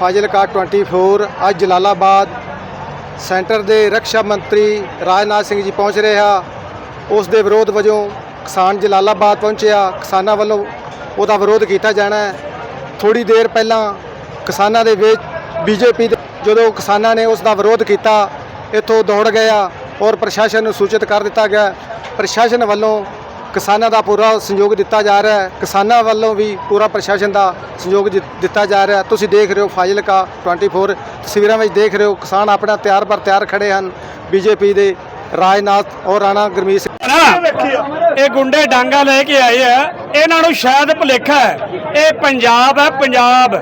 ਫਾਜ਼ਿਲਕਾ 24 ਅੱਜ ਜਲਾਲਾਬਾਦ ਸੈਂਟਰ ਦੇ ਰੱਖਿਆ ਮੰਤਰੀ ਰਾਜਨਾਥ ਸਿੰਘ ਜੀ ਪਹੁੰਚ ਰਹੇ ਆ। ਉਸ ਦੇ ਵਿਰੋਧ ਵਜੋਂ ਕਿਸਾਨ ਜਲਾਲਾਬਾਦ ਪਹੁੰਚਿਆ। ਕਿਸਾਨਾਂ ਵੱਲੋਂ ਉਹਦਾ ਵਿਰੋਧ ਕੀਤਾ ਜਾਣਾ ਹੈ। ਥੋੜੀ ਦੇਰ ਪਹਿਲਾਂ ਕਿਸਾਨਾਂ ਦੇ ਵਿੱਚ ਬੀਜੇਪੀ ਦੇ ਜਦੋਂ ਕਿਸਾਨਾਂ ਨੇ ਉਸ ਦਾ ਵਿਰੋਧ ਕੀਤਾ, ਇੱਥੋਂ ਦੌੜ ਗਿਆ ਔਰ ਪ੍ਰਸ਼ਾਸਨ ਨੂੰ ਸੂਚਿਤ ਕਰ ਦਿੱਤਾ ਗਿਆ। ਪ੍ਰਸ਼ਾਸਨ ਵੱਲੋਂ ਕਿਸਾਨਾਂ ਦਾ ਪੂਰਾ ਸਹਿਯੋਗ ਦਿੱਤਾ ਜਾ ਰਿਹਾ ਹੈ। ਕਿਸਾਨਾਂ ਵੱਲੋਂ ਵੀ ਪੂਰਾ ਪ੍ਰਸ਼ਾਸਨ ਦਾ ਸਹਿਯੋਗ ਦਿ- ਦਿੱਤਾ ਜਾ ਰਿਹਾ ਹੈ। ਤੁਸੀਂ ਦੇਖ ਰਹੇ ਹੋ ਫਾਜ਼ਿਲਕਾ 24 ਤਸਵੀਰਾਂ ਵਿੱਚ ਦੇਖ ਰਹੇ ਹੋ ਕਿਸਾਨ ਆਪਣਾ ਤਿਆਰ ਪਰ ਤਿਆਰ ਖੜੇ ਹਨ। ਬੀਜੇਪੀ ਦੇ ਰਾਜਨਾਥ ਔਰ ਰਾਣਾ ਗੁਰਮੀਤ ਸਿੰਘ। ਨਾ, ਇਹ ਗੁੰਡੇ ਡਾਂਗਾ ਲੈ ਕੇ ਆਏ ਆ। ਇਹਨਾਂ ਨੂੰ ਸ਼ਾਇਦ ਭੁਲੇਖਾ ਹੈ। ਇਹ ਪੰਜਾਬ ਹੈ, ਪੰਜਾਬ।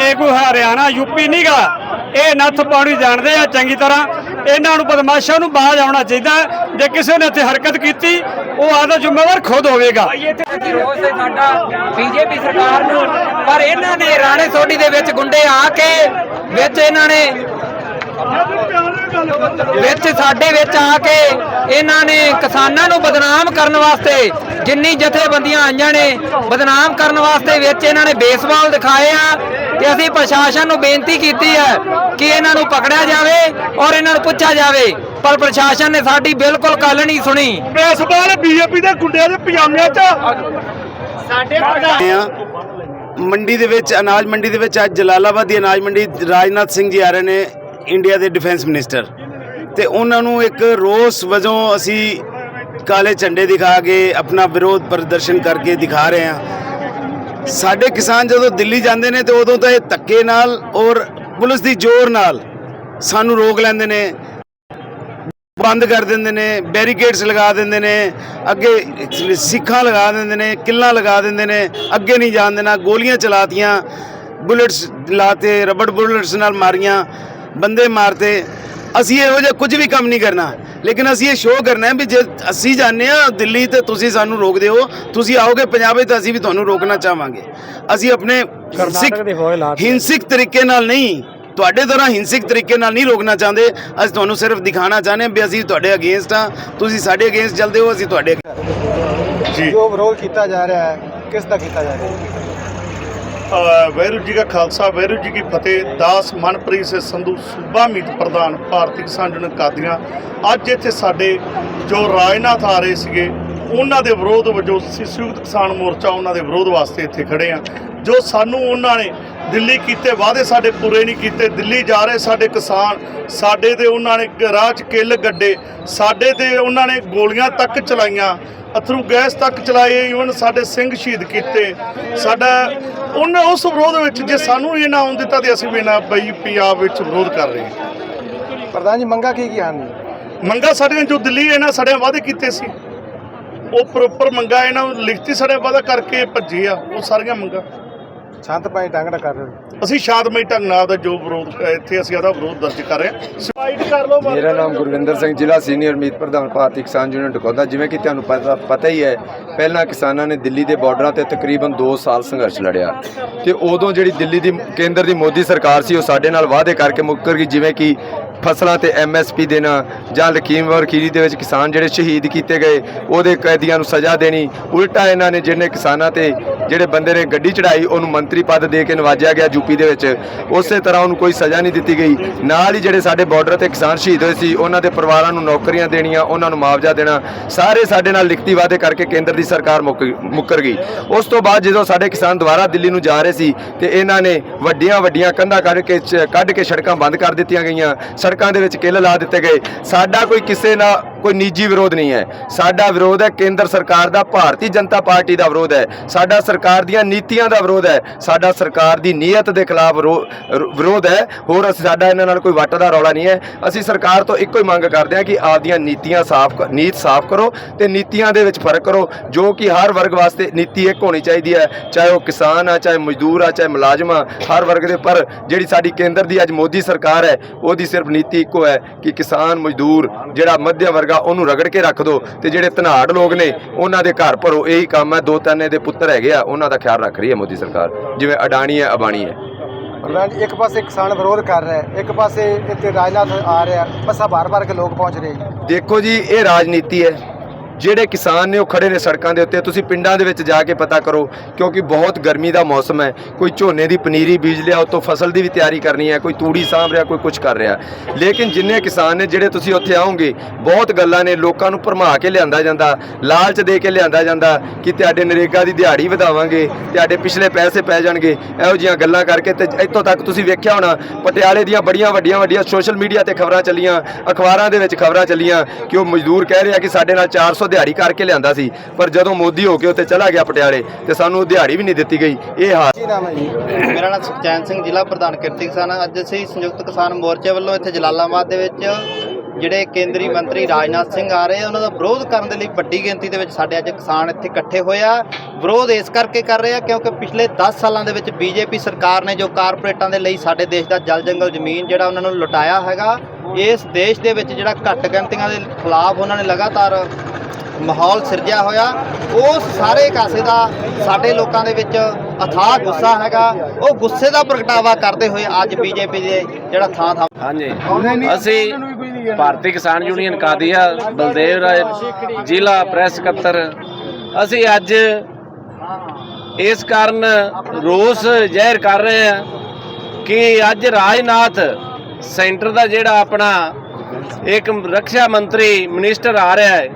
ਇਹ ਕੋਈ ਹਰਿਆਣਾ ਯੂਪੀ ਨਹੀਂਗਾ ਇਹ ਨੱਥ ਪਾਉਣੀ ਜਾਣਦੇ ਆ ਚੰਗੀ ਤਰ੍ਹਾਂ। ਇਹਨਾਂ ਨੂੰ ਬਦਮਾਸ਼ਾਂ ਨੂੰ ਬਾਹਰ ਆਉਣਾ ਚਾਹੀਦਾ ਜੇ ਕਿਸੇ ਨੇ ਇੱਥੇ ਹਰਕਤ ਕੀਤੀ, ਉਹ ਆਦਾ ਜ਼ਿੰਮੇਵਾਰ ਖੁਦ ਹੋਵੇਗਾ। ਵਿਰੋਧ ਹੈ ਸਾਡਾ ਬੀਜੇਪੀ ਸਰਕਾਰ ਨੂੰ। ਪਰ ਇਹਨਾਂ ਨੇ ਰਾਣੇ ਸੋਢੀ ਦੇ ਵਿੱਚ ਗੁੰਡੇ ਆ ਕੇ ਵਿੱਚ ਇਹਨਾਂ ਨੇ ਵਿੱਚ ਸਾਡੇ ਵਿੱਚ ਆ ਕੇ ਇਹਨਾਂ ਨੇ ਕਿਸਾਨਾਂ ਨੂੰ ਬਦਨਾਮ ਕਰਨ ਵਾਸਤੇ ਜਿੰਨੀ ਜਥੇਬੰਦੀਆਂ ਆਈਆਂ ਨੇ, ਬਦਨਾਮ ਕਰਨ ਵਾਸਤੇ ਵਿੱਚ ਇਹਨਾਂ ਨੇ ਬੇਸਬਾਲ ਦਿਖਾਏ ਆ। ਤੇ ਅਸੀਂ ਪ੍ਰਸ਼ਾਸਨ ਨੂੰ ਬੇਨਤੀ ਕੀਤੀ ਹੈ ਕਿ ਇਹਨਾਂ ਨੂੰ ਪਕੜਿਆ ਜਾਵੇ ਔਰ ਇਹਨਾਂ ਨੂੰ ਪੁੱਛਿਆ ਜਾਵੇ ਪਰ ਪ੍ਰਸ਼ਾਸਨ ਨੇ ਸਾਡੀ ਬਿਲਕੁਲ ਗੱਲ ਨਹੀਂ ਸੁਣੀ। ਬੇਸਬਾਲ ਬੀਜੇਪੀ ਦੇ ਗੁੰਡਿਆਂ ਦੇ ਪਜਾਮਿਆਂ 'ਚ ਆ ਮੰਡੀ ਦੇ ਵਿੱਚ ਅਨਾਜ ਮੰਡੀ ਦੇ ਵਿੱਚ ਅੱਜ ਜਲਾਲਾਬਾਦ ਦੀ ਅਨਾਜ ਮੰਡੀ ਰਾਜਨਾਥ ਸਿੰਘ ਜੀ ਆ ਰਹੇ ਨੇ ਇੰਡੀਆ ਦੇ ਡਿਫੈਂਸ ਮਿਨਿਸਟਰ ਤੇ ਉਹਨਾਂ ਨੂੰ ਇੱਕ ਰੋਸ ਵਜੋਂ ਅਸੀਂ ਕਾਲੇ ਝੰਡੇ ਦਿਖਾ ਕੇ ਆਪਣਾ ਵਿਰੋਧ ਪ੍ਰਦਰਸ਼ਨ ਕਰਕੇ ਦਿਖਾ ਰਹੇ ਹਾਂ। ਸਾਡੇ ਕਿਸਾਨ ਜਦੋਂ ਦਿੱਲੀ ਜਾਂਦੇ ਨੇ ਤੇ ਉਦੋਂ ਤਾਂ ਇਹ ਧੱਕੇ ਨਾਲ ਔਰ ਪੁਲਿਸ ਦੀ ਜ਼ੋਰ ਨਾਲ ਸਾਨੂੰ ਰੋਕ ਲੈਂਦੇ ਨੇ, ਬੰਦ ਕਰ ਦਿੰਦੇ ਨੇ, ਬੈਰੀਕੇਡਸ ਲਗਾ ਦਿੰਦੇ ਨੇ, ਅੱਗੇ ਸਿੱਖਾਂ ਲਗਾ ਦਿੰਦੇ ਨੇ, ਕਿੱਲਾਂ ਲਗਾ ਦਿੰਦੇ ਨੇ, ਅੱਗੇ ਨਹੀਂ ਜਾਣ ਦੇਣਾ, ਗੋਲੀਆਂ ਚਲਾਤੀਆਂ ਬੁllets ਲਾਤੇ, ਰਬੜ ਬੁllets ਨਾਲ ਮਾਰੀਆਂ, ਬੰਦੇ ਮਾਰਤੇ। ਅਸੀਂ ਇਹੋ ਜਿਹਾ ਕੁਝ ਵੀ ਕੰਮ ਨਹੀਂ ਕਰਨਾ। ਲੇਕਿਨ ਅਸੀਂ ਇਹ ਸ਼ੋਅ ਕਰਨਾ ਹੈ ਵੀ ਜੇ ਅਸੀਂ ਜਾਂਦੇ ਆ ਦਿੱਲੀ ਤੇ ਤੁਸੀਂ ਸਾਨੂੰ ਰੋਕਦੇ ਹੋ ਤੁਸੀਂ ਆਓਗੇ ਪੰਜਾਬ ਵਿੱਚ ਤਾਂ ਅਸੀਂ ਵੀ ਤੁਹਾਨੂੰ ਰੋਕਣਾ ਚਾਹਾਂਗੇ। ਅਸੀਂ ਆਪਣੇ ਹਿੰਸਕ ਹਿੰਸਕ ਤਰੀਕੇ ਨਾਲ ਨਹੀਂ ਤੁਹਾਡੇ ਤਰ੍ਹਾਂ ਹਿੰਸਕ ਤਰੀਕੇ ਨਾਲ ਨਹੀਂ ਰੋਕਣਾ ਚਾਹੁੰਦੇ। ਅਸੀਂ ਤੁਹਾਨੂੰ ਸਿਰਫ ਦਿਖਾਣਾ ਚਾਹੁੰਦੇ ਹਾਂ ਵੀ ਅਸੀਂ ਤੁਹਾਡੇ ਅਗੇਂਸਟ ਆ ਤੁਸੀਂ ਸਾਡੇ ਅਗੇਂਸਟ ਚੱਲਦੇ ਹੋ ਅਸੀਂ ਤੁਹਾਡੇ ਜੋ ਵਿਰੋਧ ਕੀਤਾ ਜਾ ਰਿਹਾ ਹੈ ਕਿਸ ਦਾ ਕੀਤਾ ਜਾ ਰਿਹਾ ਹੈ? ਅ, ਜੀ ਕਾ ਖਾਲਸਾ ਵਾਹਿਗੁਰੂ ਜੀ ਕੀ ਫਤਿਹ। ਦਾਸ ਮਨਪ੍ਰੀਤ ਸਿੰਘ ਸੰਧੂ ਸੂਬਾ ਮੀਤ ਪ੍ਰਧਾਨ ਭਾਰਤੀ ਕਿਸਾਨ ਯੂਨੀਅਨ ਕਾਦੀਆਂ ਅੱਜ ਇੱਥੇ ਸਾਡੇ ਜੋ ਰਾਜਨਾਥ ਆ ਰਹੇ ਸੀਗੇ ਉਹਨਾਂ ਦੇ ਵਿਰੋਧ ਵਜੋਂ ਅਸੀਂ ਸੰਯੁਕਤ ਕਿਸਾਨ ਮੋਰਚਾ ਉਹਨਾਂ ਦੇ ਵਿਰੋਧ ਵਾਸਤੇ ਇੱਥੇ ਖੜੇ ਆ। ਜੋ ਸਾਨੂੰ ਉਹਨਾਂ ਨੇ ਦਿੱਲੀ ਕੀਤੇ ਵਾਅਦੇ ਸਾਡੇ ਪੂਰੇ ਨਹੀਂ ਕੀਤੇ। ਦਿੱਲੀ ਜਾ ਰਹੇ ਸਾਡੇ ਕਿਸਾਨ ਸਾਡੇ ਤੇ ਉਹਨਾਂ ਨੇ ਰਾਹ 'ਚ ਕਿੱਲ ਗੱਡੇ ਸਾਡੇ ਤੇ ਉਹਨਾਂ ਨੇ ਗੋਲੀਆਂ ਤੱਕ ਚਲਾਈਆਂ। ਅਥਰੂ ਗੈਸ ਤੱਕ ਚਲਾਏ ਇਵਨ ਸਾਡੇ ਸਿੰਘ ਸ਼ਹੀਦ ਕੀਤੇ। ਸਾਡਾ ਉਹਨਾਂ ਉਸ ਵਿਰੋਧ ਵਿੱਚ ਜੇ ਸਾਨੂੰ ਇਹ ਨਾ ਆਉਣ ਦਿੱਤਾ ਤੇ ਅਸੀਂ ਵੀ ਨਾ ਬਈ ਪੰਜਾਬ ਵਿੱਚ ਵਿਰੋਧ ਕਰ ਰਹੇ ਹਾਂ। ਪ੍ਰਧਾਨ ਜੀ ਮੰਗਾ ਕੀ ਕੀ ਹਨ? ਮੰਗਾ ਸਾਡੀਆਂ ਜੋ ਦਿੱਲੀ ਇਹਨਾਂ ਸਾਡੇ ਵਾਅਦੇ ਕੀਤੇ ਸੀ ਉਹ ਪ੍ਰੋਪਰ ਮੰਗਾ ਇਹਨਾਂ ਨੂੰ ਲਿਖਤੀ ਸਾਡੇ ਵਾਅਦਾ ਕਰਕੇ ਭੱਜੇ ਆ ਉਹ ਸਾਰੀਆਂ ਮੰਗਾ। ਸ਼ਾਂਤਮਈ ਢੰਗ ਨਾਲ ਕਰ ਰਹੇ ਹੋ ਅਸੀਂ ਸ਼ਾਂਤਮਈ ਢੰਗ ਨਾਲ ਦਾ ਜੋ ਵਿਰੋਧ ਇੱਥੇ ਅਸੀਂ ਆਦਾ ਵਿਰੋਧ ਦਰਜ ਕਰ ਰਹੇ ਹਾਂ। ਸਫਾਈਟ ਕਰ ਲਓ। ਮੇਰਾ ਨਾਮ ਗੁਰਵਿੰਦਰ ਸਿੰਘ ਜ਼ਿਲ੍ਹਾ ਸੀਨੀਅਰ ਮੀਤ ਪ੍ਰਧਾਨ ਭਾਰਤੀ ਕਿਸਾਨ ਯੂਨੀਅਨ ਟਕੌਦਾ ਜਿਵੇਂ ਕਿ ਤੁਹਾਨੂੰ ਪਤਾ ਪਤਾ ਹੀ ਹੈ ਪਹਿਲਾਂ ਕਿਸਾਨਾਂ ਨੇ ਦਿੱਲੀ ਦੇ ਬਾਰਡਰਾਂ ਤੇ ਤਕਰੀਬਨ 2 ਸਾਲ ਸੰਘਰਸ਼ ਲੜਿਆ। ਤੇ ਉਦੋਂ ਜਿਹੜੀ ਦਿੱਲੀ ਦੀ ਕੇਂਦਰ ਦੀ ਮੋਦੀ ਸਰਕਾਰ ਸੀ ਉਹ ਸਾਡੇ ਨਾਲ ਵਾਅਦੇ ਕਰਕੇ ਮੁੱਕਰ ਗਈ। ਜਿਵੇਂ ਕਿ ਫਸਲਾਂ ਤੇ ਐਮਐਸਪੀ ਦੇਣਾ ਜਾਂ ਲਖੀਮਪੁਰ ਖੀਰੀ ਦੇ ਵਿੱਚ ਕਿਸਾਨ ਜਿਹੜੇ ਸ਼ਹੀਦ ਕੀਤੇ ਗਏ ਉਹਦੇ ਕੈਦੀਆਂ ਨੂੰ ਸਜ਼ਾ ਦੇਣੀ। ਉਲਟਾ ਇਹਨਾਂ ਨੇ ਜਿਹਨੇ ਕਿਸਾਨਾਂ ਤੇ ਜਿਹੜੇ ਬੰਦੇ ਨੇ ਗੱਡੀ ਚੜਾਈ, ਉਹਨੂੰ ਮੰਤਰੀ ਪਦ ਦੇ ਕੇ ਨਵਾਜਿਆ ਗਿਆ ਯੂਪੀ ਦੇ ਵਿੱਚ। ਉਸੇ ਤਰ੍ਹਾਂ ਉਹਨੂੰ ਕੋਈ ਸਜ਼ਾ ਨਹੀਂ ਦਿੱਤੀ ਗਈ। ਨਾਲ ਹੀ ਜਿਹੜੇ ਸਾਡੇ ਬਾਰਡਰ ਤੇ ਕਿਸਾਨ ਸ਼ਹੀਦ ਹੋਏ ਸੀ, ਉਹਨਾਂ ਦੇ ਪਰਿਵਾਰਾਂ ਨੂੰ ਨੌਕਰੀਆਂ ਦੇਣੀਆਂ, ਉਹਨਾਂ ਨੂੰ ਮੁਆਵਜ਼ਾ ਦੇਣਾ, ਸਾਰੇ ਸਾਡੇ ਨਾਲ ਲਿਖਤੀ ਵਾਅਦੇ ਕਰਕੇ ਕੇਂਦਰ ਦੀ ਸਰਕਾਰ ਮੁੱਕ ਮੁੱਕਰ ਗਈ। ਉਸ ਤੋਂ ਬਾਅਦ ਜਦੋਂ ਸਾਡੇ ਕਿਸਾਨ ਦੁਬਾਰਾ ਦਿੱਲੀ ਨੂੰ ਜਾ ਰਹੇ ਸੀ ਤੇ ਇਹਨਾਂ ਨੇ ਵੱਡੀਆਂ ਵੱਡੀਆਂ ਕੰਧਾਂ ਕੱਢ ਕੇ ਚ- ਕੱਢ ਕੇ ਸੜਕਾਂ ਬੰਦ ਕਰ ਦਿੱਤੀਆਂ ਗਈਆਂ। ਸੜਕਾਂ ਦੇ ਵਿੱਚ ਕਿੱਲ ਲਾ ਦਿੱਤੇ ਗਏ। ਸਾਡਾ ਕੋਈ ਕਿਸੇ ਨਾਲ ਕੋਈ ਨਿੱਜੀ ਵਿਰੋਧ ਨਹੀਂ ਹੈ। ਸਾਡਾ ਵਿਰੋਧ ਹੈ, ਕੇਂਦਰ ਸਰਕਾਰ ਦਾ, ਭਾਰਤੀ ਜਨਤਾ ਪਾਰਟੀ ਦਾ ਵਿਰੋਧ ਹੈ। ਸਾਡਾ ਸਰਕਾਰ ਦੀਆਂ ਨੀਤੀਆਂ ਦਾ ਵਿਰੋਧ ਹੈ। ਸਾਡਾ ਸਰਕਾਰ ਦੀ ਨੀਅਤ ਦੇ ਖਿਲਾਫ ਵਿਰੋ- ਵਿਰੋਧ ਹੈ। ਹੋਰ ਅਸੀਂ ਸਾਡਾ ਇਹਨਾਂ ਨਾਲ ਕੋਈ ਵੱਟ ਦਾ ਰੌਲਾ ਨਹੀਂ ਹੈ। ਅਸੀਂ ਸਰਕਾਰ ਤੋਂ ਇੱਕੋ ਹੀ ਮੰਗ ਕਰਦੇ ਹਾਂ ਕਿ ਆਪਦੀਆਂ ਨੀਤੀਆਂ ਸਾਫ਼ ਨੀਤ ਸਾਫ਼ ਕਰੋ ਤੇ ਨੀਤੀਆਂ ਦੇ ਵਿੱਚ ਫ਼ਰਕ ਕਰੋ, ਜੋ ਕਿ ਹਰ ਵਰਗ ਵਾਸਤੇ ਨੀਤੀ ਇੱਕ ਹੋਣੀ ਚਾਹੀਦੀ ਹੈ। ਚਾਹੇ ਉਹ ਕਿਸਾਨ ਆ, ਚਾਹੇ ਮਜ਼ਦੂਰ ਆ, ਚਾਹੇ ਮੁਲਾਜ਼ਮ ਆ, ਹਰ ਵਰਗ ਦੇ, ਪਰ ਜਿਹੜੀ ਸਾਡੀ ਕੇਂਦਰ ਦੀ ਅੱਜ ਮੋਦੀ ਸਰਕਾਰ ਹੈ, ਉਹਦੀ ਸਿਰਫ ਨੀਤੀ ਇੱਕੋ ਹੈ ਕਿ ਕਿਸਾਨ, ਮਜ਼ਦੂਰ, ਜਿਹੜਾ ਮੱਧਿਆ ਵਰਗ ਉਹਨੂੰ ਰਗੜ ਕੇ ਰੱਖ ਦਿਓ ਤੇ ਜਿਹੜੇ ਧਨਾੜ ਲੋਕ ਨੇ ਉਹਨਾਂ ਦੇ ਘਰ ਭਰੋ। ਇਹੀ ਕੰਮ ਹੈ ਦੋ ਤਿੰਨ ਇਹਦੇ ਪੁੱਤਰ ਹੈਗੇ ਆ ਉਹਨਾਂ ਦਾ ਖਿਆਲ ਰੱਖ ਰਹੀ ਹੈ ਮੋਦੀ ਸਰਕਾਰ। ਜਿਵੇਂ ਅਡਾਣੀ ਹੈ ਅਬਾਣੀ ਹੈ। ਪ੍ਰਧਾਨ ਇੱਕ ਪਾਸੇ ਕਿਸਾਨ ਵਿਰੋਧ ਕਰ ਰਿਹਾ ਹੈ ਇੱਕ ਪਾਸੇ ਇੱਥੇ ਰਾਜਨਾਥ ਆ ਰਿਹਾ ਬੱਸਾਂ ਬਾਰ-ਬਾਰ ਕੇ ਲੋਕ ਪਹੁੰਚ ਰਹੇ ਦੇਖੋ ਜੀ ਇਹ ਰਾਜਨੀਤੀ ਹੈ। ਜਿਹੜੇ ਕਿਸਾਨ ਨੇ ਉਹ ਖੜੇ ਨੇ ਸੜਕਾਂ ਦੇ ਉੱਤੇ, ਤੁਸੀਂ ਪਿੰਡਾਂ ਦੇ ਵਿੱਚ ਜਾ ਕੇ ਪਤਾ ਕਰੋ, ਕਿਉਂਕਿ ਬਹੁਤ ਗਰਮੀ ਦਾ ਮੌਸਮ ਹੈ। ਕੋਈ ਝੋਨੇ ਦੀ ਪਨੀਰੀ ਬੀਜ ਲਿਆ, ਉਤੋਂ ਫਸਲ ਦੀ ਵੀ ਤਿਆਰੀ ਕਰਨੀ ਹੈ, ਕੋਈ ਤੂੜੀ ਸਾਂਭ ਰਿਹਾ, ਕੋਈ ਕੁਝ ਕਰ ਰਿਹਾ। ਲੇਕਿਨ ਜਿੰਨੇ ਕਿਸਾਨ ਨੇ, ਜਿਹੜੇ ਤੁਸੀਂ ਉੱਥੇ ਆਓਗੇ, ਬਹੁਤ ਗੱਲਾਂ ਨੇ, ਲੋਕਾਂ ਨੂੰ ਭਰਮਾ ਕੇ ਲਿਆਂਦਾ ਜਾਂਦਾ, ਲਾਲਚ ਦੇ ਕੇ ਲਿਆਂਦਾ ਜਾਂਦਾ ਕਿ ਤੁਹਾਡੇ ਨਰੇਗਾ ਦੀ ਦਿਹਾੜੀ ਵਧਾਵਾਂਗੇ, ਤੁਹਾਡੇ ਪਿਛਲੇ ਪੈਸੇ ਪੈ ਜਾਣਗੇ, ਇਹੋ ਜਿਹੀਆਂ ਗੱਲਾਂ ਕਰਕੇ ਤੇ ਇੱਥੋਂ ਤੱਕ ਤੁਸੀਂ ਵੇਖਿਆ ਹੋਣਾ, ਪਟਿਆਲੇ ਦੀਆਂ ਬੜੀਆਂ ਵੱਡੀਆਂ ਵੱਡੀਆਂ ਸੋਸ਼ਲ ਮੀਡੀਆ ਤੇ ਖਬਰਾਂ ਚੱਲੀਆਂ, ਅਖਬਾਰਾਂ ਦੇ ਵਿੱਚ ਖਬਰਾਂ ਚੱਲੀਆਂ ਕਿ ਉਹ ਮਜ਼ਦੂਰ ਕਹਿ ਰਿਹਾ ਕਿ ਸਾਡੇ ਨਾਲ 400 ਦਿਹਾੜੀ ਕਰਕੇ ਲਿਆਂਦਾ ਸੀ ਪਰ ਜਦੋਂ ਮੋਦੀ ਹੋ ਕੇ ਉੱਥੇ ਚਲਾ ਗਿਆ ਪਟਿਆਲੇ ਤੇ ਸਾਨੂੰ ਉਹ ਦਿਹਾੜੀ ਵੀ ਨਹੀਂ ਦਿੱਤੀ ਗਈ। ਇਹ ਹਾਲ ਕੀ ਨਾਮ ਹੈ ਜੀ? ਮੇਰਾ ਨਾਮ ਸੁਖਚੈਨ ਸਿੰਘ ਜ਼ਿਲ੍ਹਾ ਪ੍ਰਧਾਨ ਕਿਰਤੀ ਕਿਸਾਨ ਅੱਜ ਅਸੀਂ ਸੰਯੁਕਤ ਕਿਸਾਨ ਮੋਰਚੇ ਵੱਲੋਂ ਇੱਥੇ ਜਲਾਲਾਬਾਦ ਦੇ ਵਿੱਚ ਜਿਹੜੇ ਕੇਂਦਰੀ ਮੰਤਰੀ ਰਾਜਨਾਥ ਸਿੰਘ ਆ ਰਹੇ ਆ ਉਹਨਾਂ ਦਾ ਵਿਰੋਧ ਕਰਨ ਦੇ ਲਈ ਵੱਡੀ ਗਿਣਤੀ ਦੇ ਵਿੱਚ ਸਾਡੇ ਅੱਜ ਕਿਸਾਨ ਇੱਥੇ ਇਕੱਠੇ ਹੋਏ ਆ। ਵਿਰੋਧ ਇਸ ਕਰਕੇ ਕਰ ਰਹੇ ਆ ਕਿਉਂਕਿ ਪਿਛਲੇ 10 ਸਾਲਾਂ ਦੇ ਵਿੱਚ ਬੀਜੇਪੀ ਸਰਕਾਰ ਨੇ ਜੋ ਕਾਰਪੋਰੇਟਾਂ ਦੇ ਲਈ ਸਾਡੇ ਦੇਸ਼ ਦਾ ਜਲ ਜੰਗਲ ਜ਼ਮੀਨ ਜਿਹੜਾ ਉਹਨਾਂ ਨੂੰ ਲੁਟਾਇਆ ਹੈਗਾ ਇਸ ਦੇਸ਼ ਦੇ ਵਿੱਚ ਜਿਹੜਾ ਘੱਟ ਗਿਣਤੀਆਂ ਦੇ ਖਿਲਾਫ ਉਹਨਾਂ ਨੇ ਲਗਾਤਾਰ ਮਾਹੌਲ ਸਿਰਜਿਆ ਹੋਇਆ ਉਸ ਸਾਰੇ ਕਾਸੇ ਦਾ ਸਾਡੇ ਲੋਕਾਂ ਦੇ ਵਿੱਚ ਅਥਾਹ ਗੁੱਸਾ ਹੈਗਾ। ਉਹ ਗੁੱਸੇ ਦਾ ਪ੍ਰਗਟਾਵਾ ਕਰਦੇ ਹੋਏ ਅੱਜ ਬੀਜੇਪੀ ਦੇ ਜਿਹੜਾ ਥਾਂ ਥਾਂ ਹਾਂਜੀ। ਅਸੀਂ ਭਾਰਤੀ ਕਿਸਾਨ ਯੂਨੀਅਨ ਕਾਦੀਆ ਬਲਦੇਵ ਰਾਏ ਜ਼ਿਲ੍ਹਾ ਪ੍ਰੈਸ ਸਕੱਤਰ ਅਸੀਂ ਅੱਜ ਇਸ ਕਾਰਨ ਰੋਸ ਜ਼ਾਹਿਰ ਕਰ ਰਹੇ ਹਾਂ ਕਿ ਅੱਜ ਰਾਜਨਾਥ ਸੈਂਟਰ ਦਾ ਜਿਹੜਾ ਆਪਣਾ ਇੱਕ ਰੱਖਿਆ ਮੰਤਰੀ ਮਿਨਿਸਟਰ ਆ ਰਿਹਾ ਹੈ,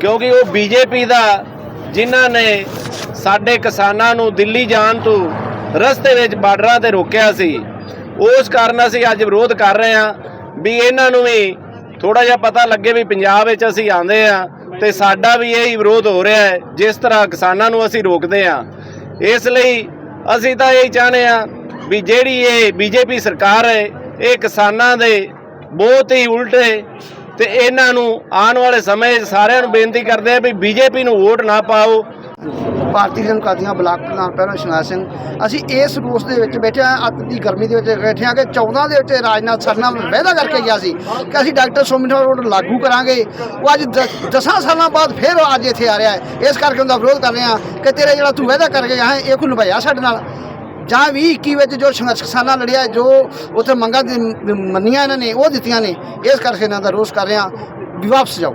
ਕਿਉਂਕਿ ਉਹ ਬੀਜੇਪੀ ਦਾ, ਜਿਨ੍ਹਾਂ ਨੇ ਸਾਡੇ ਕਿਸਾਨਾਂ ਨੂੰ ਦਿੱਲੀ ਜਾਣ ਤੋਂ ਰਸਤੇ ਵਿੱਚ ਬਾਰਡਰਾਂ ਤੇ ਰੋਕਿਆ ਸੀ, ਉਸ ਕਾਰਨ ਅਸੀਂ ਅੱਜ ਵਿਰੋਧ ਕਰ ਰਹੇ ਹਾਂ ਵੀ ਇਹਨਾਂ ਨੂੰ ਵੀ ਥੋੜਾ ਜਿਹਾ ਪਤਾ ਲੱਗੇ ਵੀ ਪੰਜਾਬ ਵਿੱਚ ਅਸੀਂ ਆਂਦੇ ਆ ਤੇ ਸਾਡਾ ਵੀ ਇਹੀ ਵਿਰੋਧ ਹੋ ਰਿਹਾ ਹੈ, ਜਿਸ ਤਰ੍ਹਾਂ ਕਿਸਾਨਾਂ ਨੂੰ ਅਸੀਂ ਰੋਕਦੇ ਆ ਇਸ ਲਈ ਅਸੀਂ ਤਾਂ ਇਹ ਚਾਹੁੰਦੇ ਆ ਵੀ ਜਿਹੜੀ ਇਹ ਬੀਜੇਪੀ ਸਰਕਾਰ ਹੈ ਇਹ ਕਿਸਾਨਾਂ ਦੇ ਬਹੁਤ ਹੀ ਉਲਟੇ ਤੇ ਇਹਨਾਂ ਨੂੰ ਆਉਣ ਵਾਲੇ ਸਮੇਂ 'ਚ ਸਾਰਿਆਂ ਨੂੰ ਬੇਨਤੀ ਕਰਦੇ ਆ ਵੀ ਬੀਜੇਪੀ ਨੂੰ ਵੋਟ ਨਾ ਪਾਓ। ਭਾਰਤੀ ਜਨਕਾਦੀਆਂ ਬਲਾਕ ਪ੍ਰਧਾਨ ਪਹਿਲਾਂ ਸ਼ਿਵਨਾਥ ਸਿੰਘ ਅਸੀਂ ਇਸ ਰੂਸ ਦੇ ਵਿੱਚ ਬੈਠੇ ਹਾਂ ਅੱਤ ਦੀ ਗਰਮੀ ਦੇ ਵਿੱਚ ਬੈਠੇ ਹਾਂ ਕਿ 14 ਦੇ ਵਿੱਚ ਰਾਜਨਾਥ ਸਰ ਨਾਲ ਵਾਅਦਾ ਕਰਕੇ ਗਿਆ ਸੀ ਕਿ ਅਸੀਂ ਡਾਕਟਰ ਸੋਮਿਨਾ ਰੋਡ ਲਾਗੂ ਕਰਾਂਗੇ। ਉਹ ਅੱਜ 10 ਸਾਲਾਂ ਬਾਅਦ ਫਿਰ ਉਹ ਅੱਜ ਇੱਥੇ ਆ ਰਿਹਾ ਹੈ। ਇਸ ਕਰਕੇ ਉਹਦਾ ਵਿਰੋਧ ਕਰ ਰਹੇ ਹਾਂ ਕਿ ਤੇਰੇ ਜਿਹੜਾ ਤੂੰ ਵਾਅਦਾ ਕਰਕੇ ਗਿਆ ਹੈ, ਇਹ ਕੋਈ ਨਿਭਾਇਆ ਸਾਡੇ ਨਾਲ? ਜਾਂ ਵੀ 21 ਵਿੱਚ ਜੋ ਸੰਘਰਸ਼ ਕਿਸਾਨਾਂ ਲੜਿਆ, ਜੋ ਉੱਥੇ ਮੰਗਾਂ ਮੰਨੀਆਂ ਇਹਨਾਂ ਨੇ, ਉਹ ਦਿੱਤੀਆਂ ਨੇ, ਇਸ ਕਰਕੇ ਇਹਨਾਂ ਦਾ ਰੋਸ ਕਰ ਰਿਹਾ ਵੀ ਵਾਪਸ ਜਾਓ।